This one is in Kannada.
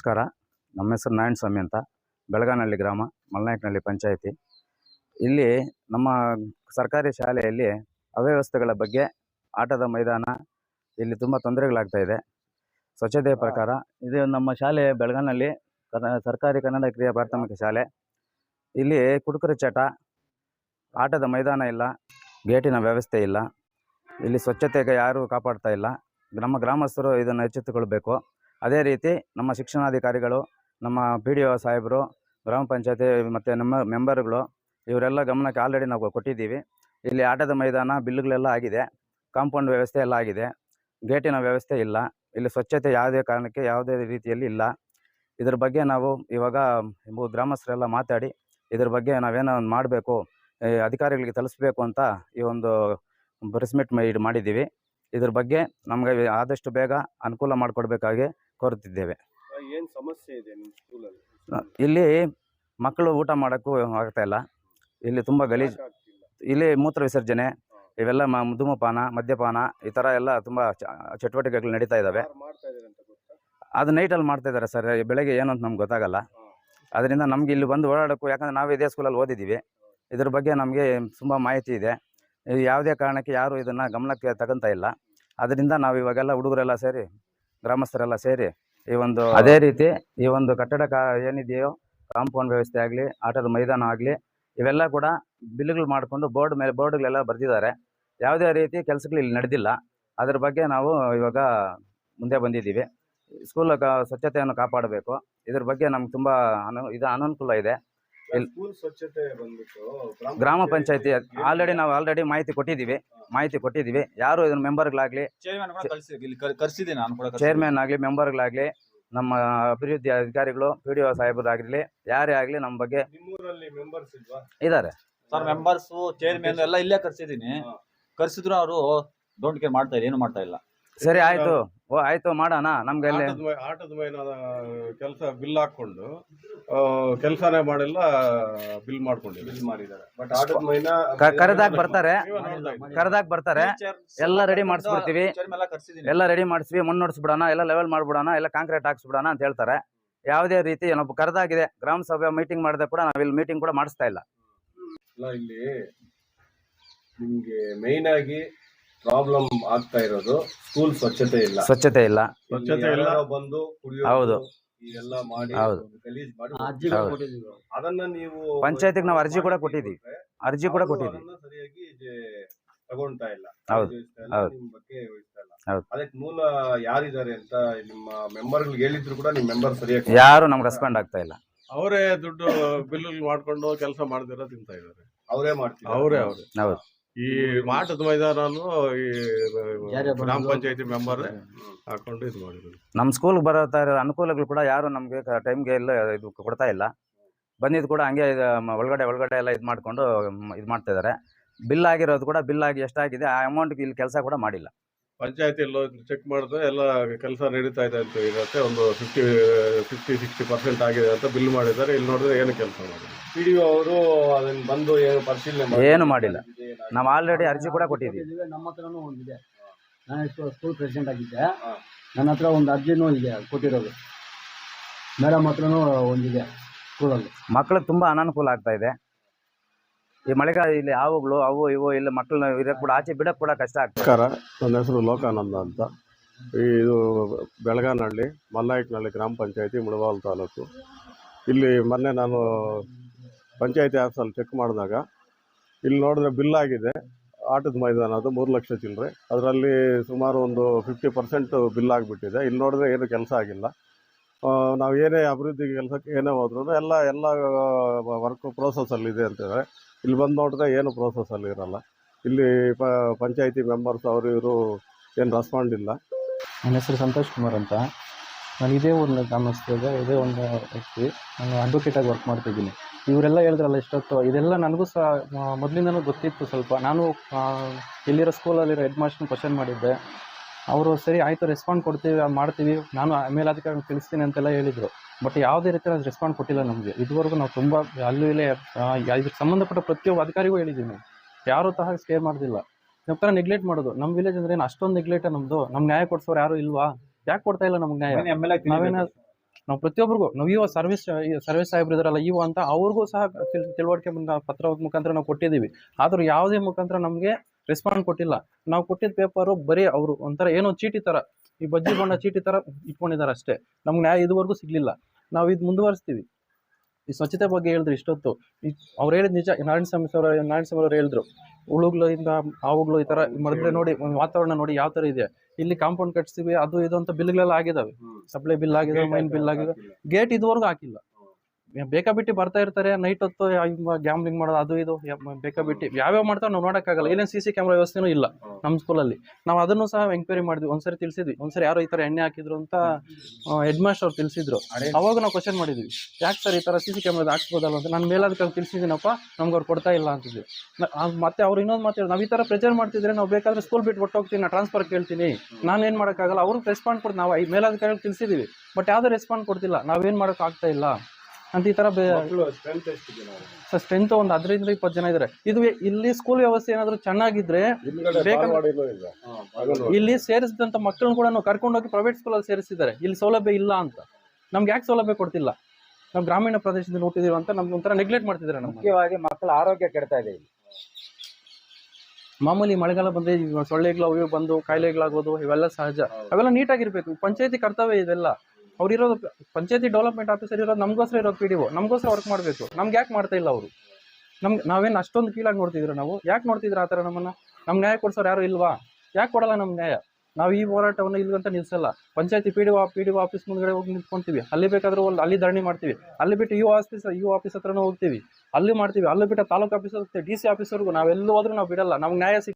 ನಮಸ್ಕಾರ. ನಮ್ಮ ಹೆಸರು ನಾರಾಯಣ ಸ್ವಾಮಿ ಅಂತ. ಬೆಳಗಾನಹಳ್ಳಿ ಗ್ರಾಮ ಮಲ್ನಾಯಕನಹಳ್ಳಿ ಪಂಚಾಯಿತಿ. ಇಲ್ಲಿ ನಮ್ಮ ಸರ್ಕಾರಿ ಶಾಲೆಯಲ್ಲಿ ಅವ್ಯವಸ್ಥೆಗಳ ಬಗ್ಗೆ ಆಟದ ಮೈದಾನ ಇಲ್ಲಿ ತುಂಬ ತೊಂದರೆಗಳಾಗ್ತಾ ಇದೆ. ಸ್ವಚ್ಛತೆಯ ಪ್ರಕಾರ ಇದು ನಮ್ಮ ಶಾಲೆ ಬೆಳಗಾನಹಳ್ಳಿ ಸರ್ಕಾರಿ ಕನ್ನಡ ಕ್ರಿಯಾ ಪ್ರಾಥಮಿಕ ಶಾಲೆ. ಇಲ್ಲಿ ಕುಡುಕರ ಚಟ ಆಟದ ಮೈದಾನ ಇಲ್ಲ ಗೇಟಿನ ವ್ಯವಸ್ಥೆ ಇಲ್ಲ. ಇಲ್ಲಿ ಸ್ವಚ್ಛತೆಗೆ ಯಾರೂ ಕಾಪಾಡ್ತಾ ಇಲ್ಲ. ನಮ್ಮ ಗ್ರಾಮಸ್ಥರು ಇದನ್ನು ಎಚ್ಚೆತ್ತುಕೊಳ್ಬೇಕು. ಅದೇ ರೀತಿ ನಮ್ಮ ಶಿಕ್ಷಣಾಧಿಕಾರಿಗಳು, ನಮ್ಮ ಪಿ ಡಿ ಒ ಸಾಹೇಬರು, ಗ್ರಾಮ ಪಂಚಾಯತಿ ಮತ್ತು ನಮ್ಮ ಮೆಂಬರ್ಗಳು, ಇವರೆಲ್ಲ ಗಮನಕ್ಕೆ ಆಲ್ರೆಡಿ ನಾವು ಕೊಟ್ಟಿದ್ದೀವಿ. ಇಲ್ಲಿ ಆಟದ ಮೈದಾನ, ಬಿಲ್ಲುಗಳೆಲ್ಲ ಆಗಿದೆ. ಕಾಂಪೌಂಡ್ ವ್ಯವಸ್ಥೆ ಎಲ್ಲ ಆಗಿದೆ. ಗೇಟಿನ ವ್ಯವಸ್ಥೆ ಇಲ್ಲ. ಇಲ್ಲಿ ಸ್ವಚ್ಛತೆ ಯಾವುದೇ ಕಾರಣಕ್ಕೆ ಯಾವುದೇ ರೀತಿಯಲ್ಲಿ ಇಲ್ಲ. ಇದ್ರ ಬಗ್ಗೆ ನಾವು ಇವಾಗ ಗ್ರಾಮಸ್ಥರೆಲ್ಲ ಮಾತಾಡಿ, ಇದ್ರ ಬಗ್ಗೆ ನಾವೇನೋ ಒಂದು ಮಾಡಬೇಕು ಅಧಿಕಾರಿಗಳಿಗೆ ತಲುಪಿಸ್ಬೇಕು ಅಂತ ಈ ಒಂದು ಪ್ರೆಸ್ ಮೀಟ್ ಮಾಡಿದ್ದೀವಿ. ಇದ್ರ ಬಗ್ಗೆ ನಮಗೆ ಆದಷ್ಟು ಬೇಗ ಅನುಕೂಲ ಮಾಡಿಕೊಡ್ಬೇಕಾಗಿ ಕೋರುತ್ತಿದ್ದೇವೆ ಏನು ಸಮಸ್ಯೆ ಇದೆ ನಿಮ್ ಸ್ಕೂಲಲ್ಲಿ ಇಲ್ಲಿ ಮಕ್ಕಳು ಊಟ ಮಾಡೋಕ್ಕೂ ಆಗ್ತಾ ಇಲ್ಲ. ಇಲ್ಲಿ ತುಂಬ ಗಲೀಜು ಇಲ್ಲಿ ಮೂತ್ರ ವಿಸರ್ಜನೆ ಇವೆಲ್ಲ ಮ ಧೂಮಪಾನ ಮದ್ಯಪಾನ ಈ ಥರ ಎಲ್ಲ ತುಂಬ ಚಟುವಟಿಕೆಗಳು ನಡೀತಾ ಇದ್ದಾವೆ ಅದು ನೈಟಲ್ಲಿ ಮಾಡ್ತಾ ಇದ್ದಾರೆ ಸರ್ ಬೆಳಗ್ಗೆ ಏನು ಅಂತ ನಮ್ಗೆ ಗೊತ್ತಾಗಲ್ಲ. ಅದರಿಂದ ನಮ್ಗೆ ಇಲ್ಲಿ ಬಂದು ಓಡಾಡೋಕ್ಕೂ ಯಾಕಂದ್ರೆ ನಾವು ಇದೇ ಸ್ಕೂಲಲ್ಲಿ ಓದಿದ್ದೀವಿ. ಇದ್ರ ಬಗ್ಗೆ ನಮಗೆ ತುಂಬ ಮಾಹಿತಿ ಇದೆ. ಇದು ಯಾವುದೇ ಕಾರಣಕ್ಕೆ ಯಾರು ಇದನ್ನು ಗಮನಕ್ಕೆ ತಗೊಂತ ಇಲ್ಲ. ಅದರಿಂದ ನಾವು ಇವಾಗೆಲ್ಲ ಹುಡುಗರೆಲ್ಲ ಸೇರಿ ಗ್ರಾಮಸ್ಥರೆಲ್ಲ ಸೇರಿ ಈ ಒಂದು ಅದೇ ರೀತಿ ಈ ಒಂದು ಕಟ್ಟಡ ಏನಿದೆಯೋ ಕಾಂಪೌಂಡ್ ವ್ಯವಸ್ಥೆ ಆಗಲಿ, ಆಟದ ಮೈದಾನ ಆಗಲಿ, ಇವೆಲ್ಲ ಕೂಡ ಬಿಲ್ಗಳು ಮಾಡಿಕೊಂಡು ಬೋರ್ಡ್ ಮೇಲೆ ಬೋರ್ಡ್ಗಳೆಲ್ಲ ಬರೆದಿದ್ದಾರೆ. ಯಾವುದೇ ರೀತಿ ಕೆಲಸಗಳು ಇಲ್ಲಿ ನಡೆದಿಲ್ಲ. ಅದ್ರ ಬಗ್ಗೆ ನಾವು ಇವಾಗ ಮುಂದೆ ಬಂದಿದ್ದೀವಿ. ಸ್ಕೂಲ್ ಸ್ವಚ್ಛತೆಯನ್ನು ಕಾಪಾಡಬೇಕು. ಇದ್ರ ಬಗ್ಗೆ ನಮ್ಗೆ ತುಂಬ ಅನು ಇದು ಅನನುಕೂಲ ಇದೆ. ಸ್ವಚ್ಛತೆ ಬಂದ್ಬಿಟ್ಟು ಗ್ರಾಮ ಪಂಚಾಯತಿ ಆಲ್ರೆಡಿ ನಾವು ಆಲ್ರೆಡಿ ಮಾಹಿತಿ ಕೊಟ್ಟಿದ್ದೀವಿ ಮಾಹಿತಿ ಕೊಟ್ಟಿದ್ದೀವಿ. ಯಾರು ಇದನ್ನ ಮೆಂಬರ್ಗಳಾಗಲಿ ಚೇರ್ಮನ್ ಆಗಲಿ ಮೆಂಬರ್ಗಳಾಗಲಿ ನಮ್ಮ ಅಭಿವೃದ್ಧಿ ಅಧಿಕಾರಿಗಳು ಪಿ ಡಿ ಒ ಸಾಹೇಬರಾಗಲಿ ಯಾರೇ ಆಗಲಿ ನಮ್ಮ ಬಗ್ಗೆ ನಿಮ್ಮೂರಲ್ಲಿ ಮೆಂಬರ್ಸ್ ಇಲ್ವಾ? ಇದ್ದಾರೆ ಸರ್ ಮೆಂಬರ್ಸ್ ಚೇರ್ಮನ್ ಎಲ್ಲ ಇಲ್ಲೇ ಕರ್ಸಿದ್ದೀನಿ. ಕರ್ಸಿದ್ರು ಅವರು ಡೋಂಟ್ ಕೇರ್ ಮಾಡ್ತಾ ಇಲ್ಲ ಏನು ಮಾಡ್ತಾ ಇಲ್ಲ. ಸರಿ ಆಯಿತು. ಓ ಆಯ್ತು ಮಾಡೋಣ. ನಮ್ಗೆ ಅಲ್ಲಿ ಆಟದ ಮೈ- ಆಟದ ಮೈದಾನ ಕೆಲಸ ಬಿಲ್ ಹಾಕೊಂಡು ಕೆಲಸನೇ ಮಾಡಿಲ್ಲ ಬಿಲ್ ಮಾಡ್ಕೊಂಡು ಬಿಲ್ ಮಾಡಿದ್ದಾರೆ. ಬಟ್ ಆಟದ ಮೈನ ಕ- ಕರೆದಾಗ ಬರ್ತಾರೆ. ಕರೆದಾಗ ಬರ್ತಾರೆ. ಎಲ್ಲ ರೆಡಿ ಮಾಡಿಸ್ಬಿಡ್ತೀವಿ. ಎಲ್ಲ ರೆಡಿ ಮಾಡಿಸ್ವಿ ಮಣ್ಣು ಹೊಡ್ಸ್ಬಿಡೋಣ ಎಲ್ಲ ಲೆವೆಲ್ ಮಾಡ್ಬಿಡೋಣ ಎಲ್ಲ ಕಾಂಕ್ರೀಟ್ ಹಾಕ್ಸ್ಬಿಡೋಣ ಅಂತ ಹೇಳ್ತಾರೆ. ಯಾವುದೇ ರೀತಿ ಏನೊಬ್ಬ ಕರೆದಾಗಿದೆ ಗ್ರಾಮ ಸಭೆ ಮೀಟಿಂಗ್ ಮಾಡಿದೆ ಕೂಡ ನಾವು ಇಲ್ಲಿ ಮೀಟಿಂಗ್ ಕೂಡ ಮಾಡಿಸ್ತಾ ಇಲ್ಲ. ಅಲ್ಲ ಇಲ್ಲಿ ನಿಮ್ಗೆ ಮೇನ್ ಆಗಿ ಪ್ರಾಬ್ಲಮ್ ಆಗ್ತಾ ಇರೋದು ಸ್ಕೂಲ್ ಸ್ವಚ್ಛತೆ ಇಲ್ಲ ಸ್ವಚ್ಛತೆ ಇಲ್ಲ ಸ್ವಚ್ಛತೆ ಇಲ್ಲ ಬಂದು ಕುಡಿಯೋದು ಹೌದು. ಇದೆಲ್ಲ ಮಾಡಿ ಹೌದು. ಗಲೀಜ್ ಮಾಡಿ ಹೌದು. ಅದನ್ನ ನೀವು ಪಂಚಾಯತಿಗೆ ನಾವು ಅರ್ಜಿ ಕೂಡ ಕೊಟ್ಟಿದ್ದೀವಿ. ಅರ್ಜಿ ಕೂಡ ಕೊಟ್ಟಿದ್ವಿ ಕೊಟ್ಟಿದ್ದೀವಿ ಅದನ್ನ ಸರಿಯಾಗಿ ಜೆ- ತಗೊಂತಾ ಇಲ್ಲ ಹೌದು. ಇಲ್ಲ, ಹೌದು. ನಿಮ್ ಬಗ್ಗೆ ಇಲ್ಲ ಹೌದು. ಅದಕ್ಕೆ ಮೂಲ ಯಾರಿದ್ದಾರೆ ಅಂತ ನಿಮ್ಮ ಮೆಂಬರ್ ಹೇಳಿದ್ರು ಕೂಡ ನಿಮ್ಮ ಮೆಂಬರ್ ಸರಿಯಾಗಿ ಯಾರು ನಮ್ಗೆ ರೆಸ್ಪಾಂಡ್ ಆಗ್ತಾ ಇಲ್ಲ ಅವರೇ ದುಡ್ಡು ಬಿಲ್ ಮಾಡ್ಕೊಂಡು ಕೆಲಸ ಮಾಡದಿರೋ ತಿಂತಾ ಇದ್ದಾರೆ ಅವರೇ ಮಾಡ್ತಾರೆ ಅವರೇ ಅವರೇ ಹೌದು ಈ ಮಾಟದ ಮೈದಾನನು ಈ ಗ್ರಾಮ ಪಂಚಾಯತಿ ಮೆಂಬರ್ ಹಾಕೊಂಡು ಇದು ಮಾಡಿದ್ರು ನಮ್ಮ ಸ್ಕೂಲ್ಗೆ ಬರೋತಾ ಇರೋ ಅನುಕೂಲಗಳು ಕೂಡ ಯಾರು ನಮಗೆ ಟೈಮ್ಗೆ ಇಲ್ಲ ಇದು ಕೊಡ್ತಾ ಇಲ್ಲ. ಬಂದಿದ್ದು ಕೂಡ ಹಂಗೆ ಇದು ಮ- ಒಳಗಡೆ ಒಳಗಡೆ ಎಲ್ಲ ಇದು ಮಾಡಿಕೊಂಡು ಇದು ಮಾಡ್ತಾ ಇದ್ದಾರೆ ಬಿಲ್ ಆಗಿರೋದು ಕೂಡ ಬಿಲ್ ಆಗಿ ಎಷ್ಟಾಗಿದೆ ಆ ಅಮೌಂಟ್ಗೆ ಇಲ್ಲಿ ಕೆಲಸ ಕೂಡ ಮಾಡಿಲ್ಲ. ಪಂಚಾಯತಿ ಎಲ್ಲ ಚೆಕ್ ಮಾಡಿದ್ರೆ ಎಲ್ಲ ಕೆಲಸ ನಡೀತಾ ಇದೆ ಅಂತ ಇರುತ್ತೆ ಒಂದು ಫಿಫ್ಟಿ ಫಿಫ್ಟಿ ಸಿಕ್ಸ್ಟಿ ಪರ್ಸೆಂಟ್ ಆಗಿದೆ ಅಂತ ಬಿಲ್ ಮಾಡಿದ್ದಾರೆ. ಇಲ್ಲಿ ನೋಡಿದ್ರೆ ಏನು ಕೆಲಸ ಮಾಡಿಲ್ಲ. ಪಿಡಿಒ ಅವರು ಅದನ್ನ ಬಂದು ಏನು ಪರಿಶೀಲನೆ ಏನು ಮಾಡಿಲ್ಲ. ನಾವು ಆಲ್ರೆಡಿ ಅರ್ಜಿ ಕೂಡ ಕೊಟ್ಟಿದ್ದೀವಿ. ನಮ್ಮ ಹತ್ರನೂ ಒಂದಿದೆ ನಾನು ಸ್ಕೂಲ್ ಪ್ರೆಸಿಡೆಂಟ್ ಆಗಿದ್ದೆ. ನನ್ನ ಹತ್ರ ಒಂದು ಅರ್ಜಿನೂ ಇದೆ ಕೊಟ್ಟಿರೋದು. ಮೇಡಮ್ ಹತ್ರನೂ ಒಂದಿದೆ ಸ್ಕೂಲಲ್ಲಿ ಮಕ್ಳಿಗೆ ತುಂಬ ಅನಾನುಕೂಲ ಆಗ್ತಾ ಇದೆ. ಈ ಮಳೆಗಾಲ ಇಲ್ಲಿ ಹಾವುಗಳು ಅವು ಇವು ಇಲ್ಲಿ ಮಕ್ಕಳನ್ನ ಇರೋಕೆ ಕೂಡ ಆಚೆ ಬಿಡಕ್ಕೆ ಕೂಡ ಕಷ್ಟ ಆಗ್ತದೆ ನಮಸ್ಕಾರ ನನ್ನ ಹೆಸರು ಲೋಕಾನಂದ ಅಂತ. ಇದು ಬೆಳಗಾನಹಳ್ಳಿ ಮಲ್ನಾಯಕನಹಳ್ಳಿ ಗ್ರಾಮ ಪಂಚಾಯತಿ ಮುಳಬಾಲ್ ತಾಲೂಕು. ಇಲ್ಲಿ ಮೊನ್ನೆ ನಾನು ಪಂಚಾಯತಿ ಆಫೀಸಲ್ಲಿ ಚೆಕ್ ಮಾಡಿದಾಗ ಇಲ್ಲಿ ನೋಡಿದ್ರೆ ಬಿಲ್ ಆಗಿದೆ. ಆಟದ ಮೈದಾನ ಅದು, ಮೂರು ಲಕ್ಷ ಚಿಲ್ಲರೆ. ಅದರಲ್ಲಿ ಸುಮಾರು ಒಂದು ಫಿಫ್ಟಿ ಪರ್ಸೆಂಟ್ ಬಿಲ್ ಆಗಿಬಿಟ್ಟಿದೆ. ಇಲ್ಲಿ ನೋಡಿದ್ರೆ ಏನು ಕೆಲಸ ಆಗಿಲ್ಲ. ನಾವು ಏನೇ ಅಭಿವೃದ್ಧಿ ಕೆಲಸಕ್ಕೆ ಏನೇ ಹೋದ್ರೂ ಎಲ್ಲ ಎಲ್ಲ ವರ್ಕ್ ಪ್ರೋಸೆಸಲ್ಲಿದೆ ಅಂತೇಳಿ ಇಲ್ಲಿ ಬಂದು ನೋಡಿದ್ರೆ ಏನು ಪ್ರೋಸೆಸಲ್ಲಿ ಇರಲ್ಲ. ಇಲ್ಲಿ ಪ, ಪಂಚಾಯಿತಿ ಮೆಂಬರ್ಸ್ ಅವರು ಇವರು ಏನು ರೆಸ್ಪಾಂಡ್ ಇಲ್ಲ. ನನ್ನ ಹೆಸರು ಸಂತೋಷ್ ಕುಮಾರ್ ಅಂತ. ನಾನು ಇದೇ ಊರಿನ ಗ್ರಾಮಸ್ಥರಾಗ ಇದೇ ಒಂದು ವ್ಯಕ್ತಿ. ನಾನು ಅಡ್ವೊಕೇಟಾಗಿ ವರ್ಕ್ ಮಾಡ್ತಿದ್ದೀನಿ. ಇವರೆಲ್ಲ ಹೇಳಿದ್ರಲ್ಲ ಇಷ್ಟೊತ್ತು ಇದೆಲ್ಲ ನನಗೂ ಸಹ ಮೊದಲಿಂದನೂ ಗೊತ್ತಿತ್ತು ಸ್ವಲ್ಪ. ನಾನು ಇಲ್ಲಿರೋ ಸ್ಕೂಲಲ್ಲಿರೋ ಹೆಡ್ ಮಾಸ್ಟರ್ನ ಕ್ವಶನ್ ಮಾಡಿದ್ದೆ. ಅವರು ಸರಿ ಆಯಿತು ರೆಸ್ಪಾಂಡ್ ಕೊಡ್ತೀವಿ ಮಾಡ್ತೀವಿ. ನಾನು ಮೇಲಾಧಿಕಾರಿ ತಿಳಿಸ್ತೀನಿ ಅಂತೆಲ್ಲ ಹೇಳಿದರು. ಬಟ್ ಯಾವುದೇ ರೀತಿ ರೆಸ್ಪಾಂಡ್ ಕೊಟ್ಟಿಲ್ಲ ನಮಗೆ. ಇದುವರೆಗೂ ನಾವು ತುಂಬ ಅಲ್ಲೂ ಇಲ್ಲೇ ಇದಕ್ಕೆ ಸಂಬಂಧಪಟ್ಟ ಪ್ರತಿಯೊಬ್ಬ ಅಧಿಕಾರಿಗೂ ಹೇಳಿದ್ದೀನಿ ಯಾರೂ ತಹ ಸ್ಕೇರ್ ಮಾಡೋದಿಲ್ಲ. ನಮ್ಮ ನೆಗ್ಲೆಕ್ಟ್ ಮಾಡೋದು. ನಮ್ಮ ವಿಲೇಜ್ ಅಂದ್ರೆ ಏನು? ಅಷ್ಟೊಂದು ನೆಗ್ಲೆಕ್ಟ್ ನಮ್ಮದು ನಮ್ಗೆ ನ್ಯಾಯ ಕೊಡ್ಸೋರು ಯಾರು ಇಲ್ವಾ? ಯಾಕೆ ಕೊಡ್ತಾ ಇಲ್ಲ ನಮ್ಗೆ ನ್ಯಾಯ? ನಾವೇನಾದ್ರು ನಾವೇನ ನಾವು ಪ್ರತಿಯೊಬ್ಬರಿಗೂ ನಾವು ಇವ ಸರ್ವಿಸ್ ಸರ್ವಿಸ್ ಸಾಹೇಬ್ರು ಇದಾರಲ್ಲ ಇವೋ ಅಂತ ಅವ್ರಿಗೂ ಸಹ ತಿಳ್, ತಿಳುವಳಿಕೆ ಬಂದ ಪತ್ರ ಮುಖಾಂತರ ನಾವು ಕೊಟ್ಟಿದ್ದೀವಿ. ಆದರೂ ಯಾವುದೇ ಮುಖಾಂತರ ನಮಗೆ ರೆಸ್ಪಾಂಡ್ ಕೊಟ್ಟಿಲ್ಲ. ನಾವು ಕೊಟ್ಟಿದ್ದ ಪೇಪರು ಬರೀ ಅವರು ಒಂಥರ ಏನೋ ಚೀಟಿ ಥರ ಈ ಬಜ್ಜಿ ಬಣ್ಣ ಚೀಟಿ ಥರ ಇಟ್ಕೊಂಡಿದ್ದಾರೆ ಅಷ್ಟೇ. ನಮ್ಗೆ ನ್ಯಾಯ ಇದುವರೆಗೂ ಸಿಗಲಿಲ್ಲ. ನಾವು ಇದು ಮುಂದುವರಿಸ್ತೀವಿ. ಈ ಸ್ವಚ್ಛತೆ ಬಗ್ಗೆ ಹೇಳಿದ್ರು ಇಷ್ಟೊತ್ತು. ಅವ್ರು ಹೇಳಿದ ನಿಜ, ನಾರಾಯಣ ಸ್ವಾಮಿ ಸರ್, ನಾರಾಯಣ ಸ್ವಾಮಿ ಅವರು ಹೇಳಿದ್ರು. ಹುಳುಗಳಿಂದ ಹಾವುಗಳು ಈ ಥರ ಮರದ್ರೆ ನೋಡಿ ಒಂದ್ ವಾತಾವರಣ ನೋಡಿ ಯಾವ ಥರ ಇದೆ. ಇಲ್ಲಿ ಕಾಂಪೌಂಡ್ ಕಟ್ಸ್ತೀವಿ ಅದು ಇದು ಅಂತ ಬಿಲ್ಗಳೆಲ್ಲ ಆಗಿದಾವೆ. ಸಪ್ಲೈ ಬಿಲ್ ಆಗಿದೆ ಮೈನ್ ಬಿಲ್ ಆಗಿದೆ. ಗೇಟ್ ಇದುವರೆಗೂ ಹಾಕಿಲ್ಲ. ಬೇಕಾಬಿಟ್ಟಿ ಬರ್ತಾ ಇರ್ತಾರೆ ನೈಟ್ ಹೊತ್ತು ಗ್ಯಾಮ್ಲಿಂಗ್ ಮಾಡೋದು ಅದು ಇದು ಬೇಕಾಬಿಟ್ಟಿ ಯಾವ್ಯಾವ ಮಾಡ್ತಾರೆ ನಾವು ನೋಡೋಕ್ಕಾಗಲ್ಲ. ಏನೇನು ಸಿ ಸಿ ಕ್ಯಾಮ್ರಾ ವ್ಯವಸ್ಥೆನೂ ಇಲ್ಲ ನಮ್ಮ ಸ್ಕೂಲಲ್ಲಿ ನಾವು ಅದನ್ನು ಸಹ ಎಂಕ್ವೈರಿ ಮಾಡಿದ್ವಿ. ಒಂದ್ಸರಿ ತಿಳಿಸಿದ್ವಿ. ಒಂದ್ಸರಿ ಯಾರು ಈ ಥರ ಎಣ್ಣೆ ಹಾಕಿದ್ರು ಅಂತ ಹೆಡ್ ಮಾಸ್ಟರ್ ಅವ್ರು ತಿಳಿಸಿದ್ರು. ಅವಾಗ ನಾವು ಕ್ವಶನ್ ಮಾಡಿದ್ವಿ. ಯಾಕೆ ಸರ್ ಈ ಥರ ಸಿ ಸಿ ಕ್ಯಾಮ್ರಾ ಹಾಕ್ಸ್ಬೋದಲ್ಲ ಅಂತ. ನಾನು ಮೇಲಾಧಿಕಾರಿ ತಿಳಿಸಿದ್ದೀನಪ್ಪ ನಮ್ಗೆ ಅವ್ರು ಕೊಡ್ತಾ ಇಲ್ಲ ಅಂತಿದ್ವಿ. ಮತ್ತೆ ಅವ್ರು ಇನ್ನೊಂದು ಮಾತು ನಾವು ಈ ಥರ ಪ್ರೆಜರ್ ಮಾಡ್ತಿದ್ರೆ ನಾವು ಬೇಕಾದ್ರೆ ಸ್ಕೂಲ್ ಬಿಟ್ಟು ಒಟ್ಟು ಹೋಗ್ತೀನಿ ನಾನು ಟ್ರಾನ್ಸ್ಫರ್ ಕೇಳ್ತೀನಿ. ನಾನು ಏನು ಮಾಡೋಕ್ಕಾಗಲ್ಲ ಅವ್ರಿಗೆ ರೆಸ್ಪಾಂಡ್ ಕೊಡ್ತೀವಿ ನಾವು ಈ ಮೇಲಾಧಿಕಾರಿಗಳು ತಿಳಿಸಿದ್ದೀವಿ ಬಟ್ ಯಾವುದೇ ರೆಸ್ಪಾಂಡ್ ಕೊಡ್ತಿಲ್ಲ ನಾವೇನು ಮಾಡೋಕ್ಕಾಗ್ತಾ ಆಗ್ತಾ ಇಲ್ಲ. ಅಂತ ಈ ತರ ಸರ್ ಸ್ಟ್ರೆಂತ್ ಒಂದು ಹದಿನೈದರಿಂದ ಇಪ್ಪತ್ತು ಜನ ಇದ್ದಾರೆ ಇದು ಇಲ್ಲಿ ಸ್ಕೂಲ್ ವ್ಯವಸ್ಥೆ ಏನಾದರೂ ಚೆನ್ನಾಗಿದ್ರೆ ಇಲ್ಲ ಇಲ್ಲಿ ಸೇರಿಸಿದಂತ ಮಕ್ಕಳನ್ನ ಕೂಡ ನಾವು ಕರ್ಕೊಂಡೋಗಿ ಪ್ರೈವೇಟ್ ಸ್ಕೂಲ್ ಅಲ್ಲಿ ಸೇರಿಸಿದ್ದಾರೆ. ಇಲ್ಲಿ ಸೌಲಭ್ಯ ಇಲ್ಲ ಅಂತ. ನಮ್ಗೆ ಯಾಕೆ ಸೌಲಭ್ಯ ಕೊಡ್ತಿಲ್ಲ? ನಾವು ಗ್ರಾಮೀಣ ಪ್ರದೇಶದಲ್ಲಿ ಹುಟ್ಟಿದೀವಿ ಅಂತ ನಮ್ಗೆ ಒಂಥರ ನೆಗ್ಲೆಕ್ಟ್ ಮಾಡ್ತಿದ್ದಾರೆ ಮುಖ್ಯವಾಗಿ ಮಕ್ಕಳ ಆರೋಗ್ಯ ಕೆಡ್ತಾ ಇದೆ ಮಾಮೂಲಿ ಮಳೆಗಾಲ ಬಂದ್ರೆ ಸೊಳ್ಳೆಗಳು ಅವು ಬಂದು ಕಾಯಿಲೆಗಳಾಗೋದು ಇವೆಲ್ಲ ಸಹಜ. ಅವೆಲ್ಲ ನೀಟಾಗಿರ್ಬೇಕು. ಪಂಚಾಯತಿ ಕರ್ತವ್ಯ ಇದೆಲ್ಲ. ಅವ್ರು ಇರೋದು ಪಂಚಾಯತಿ ಡೆವಲಪ್ಮೆಂಟ್ ಆಫೀಸರ್ ಇರೋದು ನಮಗೋಸ್ಕರ ಇರೋದು ಪಿ ಡಿ ಒ ನಮಗೋಸ್ಕರ ವರ್ಕ್ ಮಾಡಬೇಕು. ನಮ್ಗೆ ಯಾಕೆ ಮಾಡ್ತಾ ಇಲ್ಲ ಅವರು? ನಮ್ಗೆ ನಾವೇನು ಅಷ್ಟೊಂದು ಕೀಳಾಗಿ ನೋಡ್ತಿದ್ರು ನಾವು? ಯಾಕೆ ನೋಡ್ತಿದ್ರು ಆ ಥರ ನಮ್ಮನ್ನು? ನಮ್ಮ ನ್ಯಾಯ ಕೊಡ್ಸೋರು ಯಾರು ಇಲ್ವಾ? ಯಾಕೆ ಕೊಡಲ್ಲ ನಮ್ಮ ನ್ಯಾಯ? ನಾವು ಈ ಹೋರಾಟವನ್ನು ಇಲ್ಗಂತ ನಿಲ್ಸಲ್ಲ. ಪಂಚಾಯತಿ P D O P D O office ಮುಂದ್ಗಡೆ ಹೋಗಿ ನಿಂತ್ಕೊಂತೀವಿ. ಅಲ್ಲಿ ಬೇಕಾದ್ರೂ ಒಂದು, ಅಲ್ಲಿ ಧರಣಿ ಮಾಡ್ತೀವಿ. ಅಲ್ಲಿ ಬಿಟ್ಟು ಯು ಆಫೀಸ್ ಯು ಆಫೀಸ್ ಹತ್ರನೂ ಹೋಗ್ತೀವಿ. ಅಲ್ಲಿ ಮಾಡ್ತೀವಿ. ಅಲ್ಲಿ ಬಿಟ್ಟು ತಾಲೂಕು ಆಫೀಸ್ ಹೋಗ್ತೀವಿ. ಡಿ ಸಿ ಆಫೀಸ್ವರೆಗೂ ನಾವೆಲ್ಲೂ ಹೋದ್ರೂ ನಾವು ಬಿಡಲ್ಲ. ನಮ್ಗೆ ನ್ಯಾಯ ಸಿಗ್